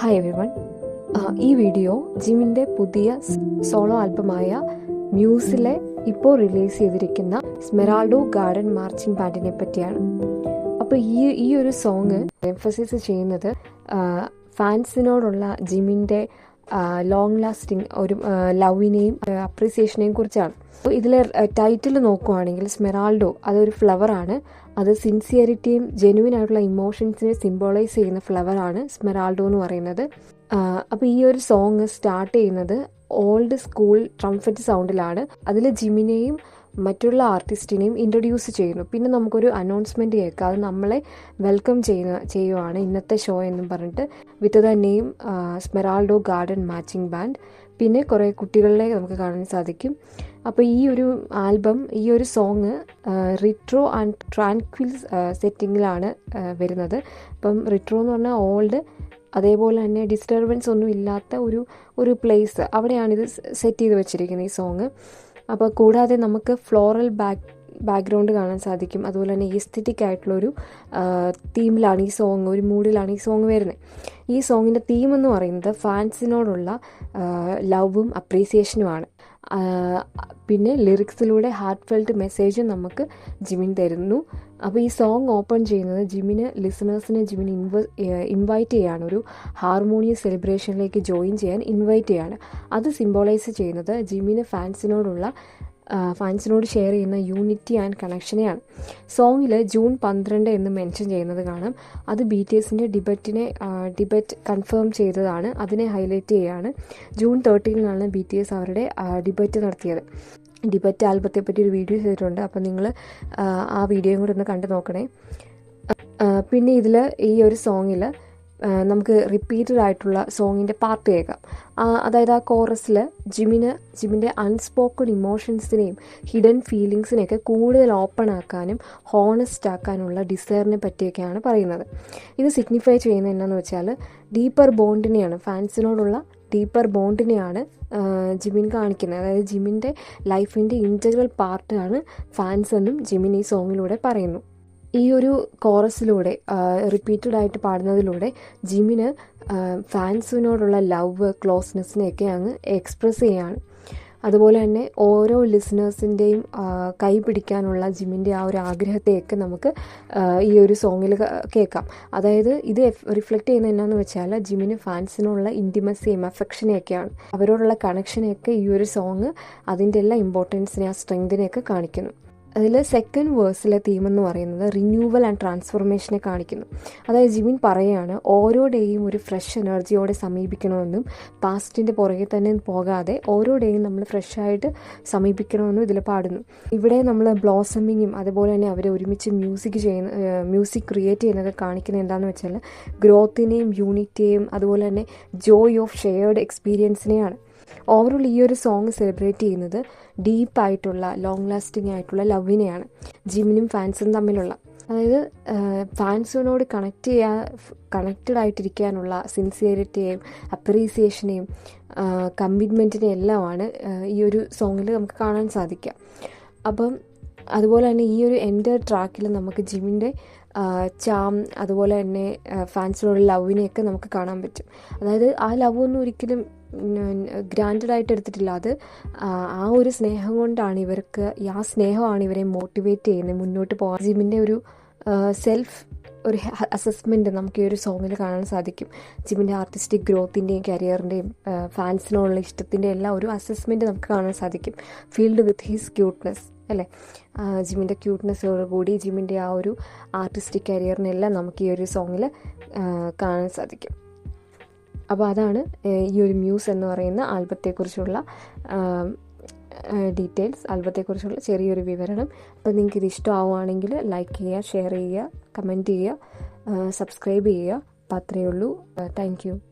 Hi everyone ഈ video ജിമിന്റെ പുതിയ സോളോ ആൽബമായ മ്യൂസിലെ ഇപ്പോൾ റിലീസ് ചെയ്തിരിക്കുന്ന സ്മെറാൾഡോ ഗാർഡൻ മാർച്ചിങ് ബാൻഡിനെ പറ്റിയാണ്. അപ്പോൾ ഈ ഈ ഒരു സോങ് എംഫസൈസ് ചെയ്യുന്നത് ഫാൻസിനോടുള്ള ജിമിന്റെ ലോങ് ലാസ്റ്റിംഗ് ഒരു ലവിനെയും അപ്രീസിയേഷനെയും കുറിച്ചാണ്. അപ്പോൾ ഇതിലെ ടൈറ്റിൽ നോക്കുവാണെങ്കിൽ സ്മെറാൾഡോ അതൊരു ഫ്ലവറാണ് അത് സിൻസിയറിറ്റിയും ജെനുവിൻ ആയിട്ടുള്ള ഇമോഷൻസിനെ സിംബോളൈസ് ചെയ്യുന്ന ഫ്ലവറാണ് സ്മെറാൾഡോ എന്ന് പറയുന്നത്. അപ്പോൾ ഈ ഒരു സോങ് സ്റ്റാർട്ട് ചെയ്യുന്നത് ഓൾഡ് സ്കൂൾ ട്രംഫറ്റ് സൗണ്ടിലാണ് അതിൽ ജിമിനെയും മറ്റുള്ള ആർട്ടിസ്റ്റിനെയും ഇൻട്രൊഡ്യൂസ് ചെയ്യുന്നു. പിന്നെ നമുക്കൊരു അനൗൺസ്മെന്റ് കേൾക്കാം. അത് നമ്മളെ വെൽക്കം ചെയ്യുന്ന ചെയ്യുവാണ് ഇന്നത്തെ ഷോ എന്നും പറഞ്ഞിട്ട്. With the name Smeraldo garden marching band പിന്നെ കുറേ കുട്ടികളിലെ നമുക്ക് കാണാൻ സാധിക്കും. അപ്പോൾ ഈ ഒരു ആൽബം ഈ ഒരു സോങ് റിട്രോ ആൻഡ് ട്രാൻക്വിൽ സെറ്റിങ്ങിലാണ് വരുന്നത്. അപ്പം റിട്രോ എന്ന് പറഞ്ഞാൽ ഓൾഡ് അതേപോലെ തന്നെ ഡിസ്റ്റർബൻസ് ഒന്നും ഇല്ലാത്ത ഒരു ഒരു പ്ലേസ് അവിടെയാണ് ഇത് സെറ്റ് ചെയ്ത് വെച്ചിരിക്കുന്നത് ഈ സോങ് അപ്പോൾ കൂടാതെ നമുക്ക് ഫ്ലോറൽ ബാക്ക് ബാക്ക്ഗ്രൗണ്ട് കാണാൻ സാധിക്കും. അതുപോലെ തന്നെ എസ്തെറ്റിക് ആയിട്ടുള്ളൊരു തീമിലാണ് ഈ സോങ് ഒരു മൂഡിലാണ് ഈ സോങ് വരുന്നത്. ഈ സോങ്ങിന്റെ തീം എന്ന് പറയുന്നത് ഫാൻസിനോടുള്ള ലവും അപ്രീസിയേഷനുമാണ് പിന്നെ ലിറിക്സിലൂടെ ഹാർട്ട് ഫെൽറ്റ് മെസ്സേജ് നമുക്ക് ജിമിൻ തരുന്നു. അപ്പോൾ ഈ സോങ് ഓപ്പൺ ചെയ്യുന്നത് ജിമിന് ലിസണേഴ്സിനെ ജിമിന് ഇൻവ ഇൻവൈറ്റ് ചെയ്യാണ്. ഒരു ഹാർമോണിയസ് സെലിബ്രേഷനിലേക്ക് ജോയിൻ ചെയ്യാൻ ഇൻവൈറ്റ് ചെയ്യാണ്. അത് സിംബോളൈസ് ചെയ്യുന്നത് ജിമിന് ഫാൻസിനോടുള്ള ഫാൻസിനോട് ഷെയർ ചെയ്യുന്ന യൂണിറ്റി ആൻഡ് കണക്ഷനെയാണ് സോങ്ങിൽ ജൂൺ പന്ത്രണ്ട് എന്ന് മെൻഷൻ ചെയ്യുന്നത് കാണാം. അത് ബി ടി എസിന്റെ ഡിബറ്റിനെ ഡിബറ്റ് കൺഫേം ചെയ്തതാണ്. അതിനെ ഹൈലൈറ്റ് ചെയ്യുകയാണ് ജൂൺ തേർട്ടീനിലാണ് ബി ടി എസ് അവരുടെ ഡിബറ്റ് നടത്തിയത്. ഡിബറ്റ് ആൽബത്തെ പറ്റി ഒരു വീഡിയോ ചെയ്തിട്ടുണ്ട്. അപ്പോൾ നിങ്ങൾ ആ വീഡിയോയും കൂടെ ഒന്ന് കണ്ടു നോക്കണേ. പിന്നെ ഇതിൽ ഈ ഒരു സോങ്ങിൽ നമുക്ക് റിപ്പീറ്റഡ് ആയിട്ടുള്ള സോങ്ങിന്റെ പാർട്ട് കേൾക്കാം. അതായത് ആ കോറസിൽ ജിമിന് ജിമിന്റെ അൺസ്പോക്കൺ ഇമോഷൻസിനെയും ഹിഡൻ ഫീലിങ്സിനെയൊക്കെ കൂടുതൽ ഓപ്പൺ ആക്കാനും ഹോണസ്റ്റ് ആക്കാനുള്ള ഡിസയറിനെ പറ്റിയൊക്കെയാണ് പറയുന്നത്. ഇത് സിഗ്നിഫൈ ചെയ്യുന്നത് എന്നാന്ന് വെച്ചാൽ ഡീപ്പർ ബോണ്ടിനെയാണ് ഫാൻസിനോടുള്ള ഡീപ്പർ ബോണ്ടിനെയാണ് ജിമിൻ കാണിക്കുന്നത്. അതായത് ജിമിന്റെ ലൈഫിന്റെ ഇന്റഗ്രൽ പാർട്ടാണ് ഫാൻസ് എന്നും ജിമിൻ ഈ സോങ്ങിലൂടെ പറയുന്നു. ഈ ഒരു കോറസിലൂടെ റിപ്പീറ്റഡ് ആയിട്ട് പാടുന്നതിലൂടെ ജിമിന് ഫാൻസിനോടുള്ള ലവ് ക്ലോസ്നെസ്സിനെയൊക്കെ അങ്ങ് എക്സ്പ്രസ് ചെയ്യാണ്. അതുപോലെ തന്നെ ഓരോ ലിസണേഴ്സിന്റെയും കൈ പിടിക്കാനുള്ള ജിമ്മിന്റെ ആ ഒരു ആഗ്രഹത്തെയൊക്കെ നമുക്ക് ഈ ഒരു സോങ്ങിൽ കേൾക്കാം. അതായത് ഇത് റിഫ്ലക്റ്റ് ചെയ്യുന്ന എന്നാന്ന് വെച്ചാൽ ജിമ്മിന് ഫാൻസിനുള്ള ഇന്റിമസിയും അഫെക്ഷനെയൊക്കെയാണ് അവരോടുള്ള കണക്ഷനെയൊക്കെ ഈ ഒരു സോങ് അതിന്റെ എല്ലാ ഇമ്പോർട്ടൻസിനെ ആ സ്ട്രെങ്തിനെയൊക്കെ കാണിക്കുന്നു. അതിൽ സെക്കൻഡ് വേഴ്സിലെ തീം എന്ന് പറയുന്നത് റിന്യൂവൽ ആൻഡ് ട്രാൻസ്ഫോർമേഷനെ കാണിക്കുന്നു. അതായത് ജിമിൻ പറയുകയാണ് ഓരോ ഡേയും ഒരു ഫ്രഷ് എനർജിയോടെ സമീപിക്കണമെന്നും പാസ്റ്റിന്റെ പുറകെ തന്നെ പോകാതെ ഓരോ ഡേയും നമ്മൾ ഫ്രഷായിട്ട് സമീപിക്കണമെന്നും ഇതിൽ പാടുന്നു. ഇവിടെ നമ്മൾ ബ്ലോസമിങ്ങും അതുപോലെ തന്നെ അവരെ ഒരുമിച്ച് മ്യൂസിക് ചെയ്യുന്ന മ്യൂസിക് ക്രിയേറ്റ് ചെയ്യുന്നതൊക്കെ കാണിക്കുന്നത് എന്താണെന്ന് വെച്ചാൽ ഗ്രോത്തിനെയും യൂണിറ്റിയെയും അതുപോലെ തന്നെ ജോയ് ഓഫ് ഷെയർഡ് എക്സ്പീരിയൻസിനെയാണ് ഓവറോൾ ഈ ഒരു സോങ് സെലിബ്രേറ്റ് ചെയ്യുന്നത് ഡീപ്പായിട്ടുള്ള ലോങ് ലാസ്റ്റിംഗ് ആയിട്ടുള്ള ലവിനെയാണ് ജിമിനും ഫാൻസും തമ്മിലുള്ള. അതായത് ഫാൻസിനോട് കണക്ട് ചെയ്യാ കണക്റ്റഡ് ആയിട്ടിരിക്കാനുള്ള സിൻസിയറിറ്റിയെയും അപ്രീസിയേഷനെയും കമ്മിറ്റ്മെന്റിനെയും എല്ലാമാണ് ഈ ഒരു സോങ്ങിൽ നമുക്ക് കാണാൻ സാധിക്കുക. അപ്പം അതുപോലെ തന്നെ ഈ ഒരു എന്റെ ട്രാക്കിൽ നമുക്ക് ജിമ്മിന്റെ ചാം അതുപോലെ തന്നെ ഫാൻസിനോട് ലവിനെയൊക്കെ നമുക്ക് കാണാൻ പറ്റും. അതായത് ആ ലവ് ഒന്നും ഒരിക്കലും ഗ്രാൻഡഡ് ആയിട്ട് എടുത്തിട്ടില്ല. അത് ആ ഒരു സ്നേഹം കൊണ്ടാണ് ഇവർക്ക് ആ സ്നേഹമാണ് ഇവരെ മോട്ടിവേറ്റ് ചെയ്യുന്നത്. മുന്നോട്ട് പോകാൻ ജിമ്മിന്റെ ഒരു സെൽഫ് ഒരു അസസ്മെന്റ് നമുക്ക് ഈ ഒരു സോങ്ങിൽ കാണാൻ സാധിക്കും. ജിമ്മിന്റെ ആർട്ടിസ്റ്റിക് ഗ്രോത്തിന്റെയും കരിയറിന്റെയും ഫാൻസിനോടുള്ള ഇഷ്ടത്തിന്റെ എല്ലാം ഒരു അസസ്മെന്റ് നമുക്ക് കാണാൻ സാധിക്കും. ഫീൽഡ് വിത്ത് ഹീസ് ക്യൂട്ട്നെസ് അല്ലേ? ജിമ്മിന്റെ ക്യൂട്ട്നെസ്സോട് കൂടി ജിമ്മിന്റെ ആ ഒരു ആർട്ടിസ്റ്റിക് കരിയറിനെല്ലാം നമുക്ക് ഈ ഒരു സോങ്ങിൽ കാണാൻ സാധിക്കും. അപ്പോൾ അതാണ് ഈ ഒരു മ്യൂസ് എന്ന് പറയുന്ന ആൽബത്തെക്കുറിച്ചുള്ള ഡീറ്റെയിൽസ് ആൽബത്തെക്കുറിച്ചുള്ള ചെറിയൊരു വിവരണം. അപ്പോൾ നിങ്ങൾക്ക് ഇത് ഇഷ്ടമാവുകയാണെങ്കിൽ ലൈക്ക് ചെയ്യുക ഷെയർ ചെയ്യുക കമന്റ് ചെയ്യുക സബ്സ്ക്രൈബ് ചെയ്യുക. അപ്പോൾ അത്രയേ ഉള്ളൂ. താങ്ക്